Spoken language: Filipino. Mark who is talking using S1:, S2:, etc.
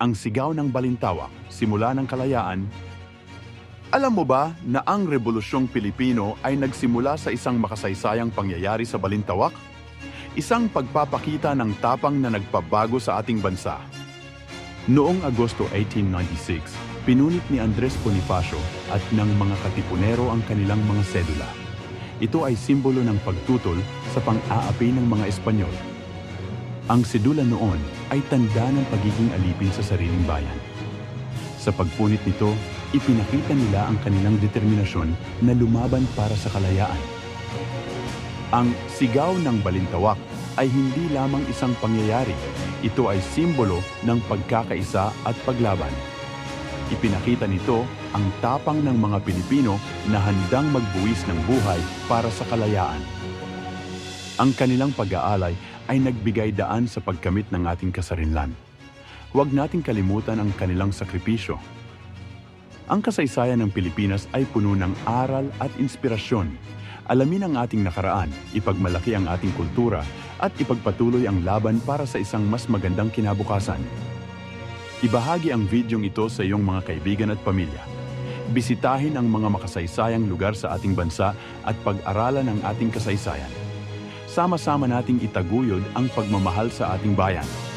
S1: ang sigaw ng Balintawak, simula ng kalayaan. Alam mo ba na ang Rebolusyong Pilipino ay nagsimula sa isang makasaysayang pangyayari sa Balintawak? Isang pagpapakita ng tapang na nagpabago sa ating bansa. Noong Agosto 1896, pinunit ni Andres Bonifacio at ng mga katipunero ang kanilang mga sedula. Ito ay simbolo ng pagtutol sa pang-aapi ng mga Espanyol. Ang sedula noon ay tanda ng pagiging alipin sa sariling bayan. Sa pagpunit nito, ipinakita nila ang kanilang determinasyon na lumaban para sa kalayaan. Ang sigaw ng balintawak ay hindi lamang isang pangyayari. Ito ay simbolo ng pagkakaisa at paglaban. Ipinakita nito ang tapang ng mga Pilipino na handang magbuwis ng buhay para sa kalayaan. Ang kanilang pag-aalay ay nagbigay daan sa pagkamit ng ating kasarinlan. Huwag nating kalimutan ang kanilang sakripisyo. Ang kasaysayan ng Pilipinas ay puno ng aral at inspirasyon. Alamin ang ating nakaraan, ipagmalaki ang ating kultura, at ipagpatuloy ang laban para sa isang mas magandang kinabukasan. Ibahagi ang videong ito sa iyong mga kaibigan at pamilya. Bisitahin ang mga makasaysayang lugar sa ating bansa at pag-aralan ang ating kasaysayan. Sama-sama nating itaguyod ang pagmamahal sa ating bayan.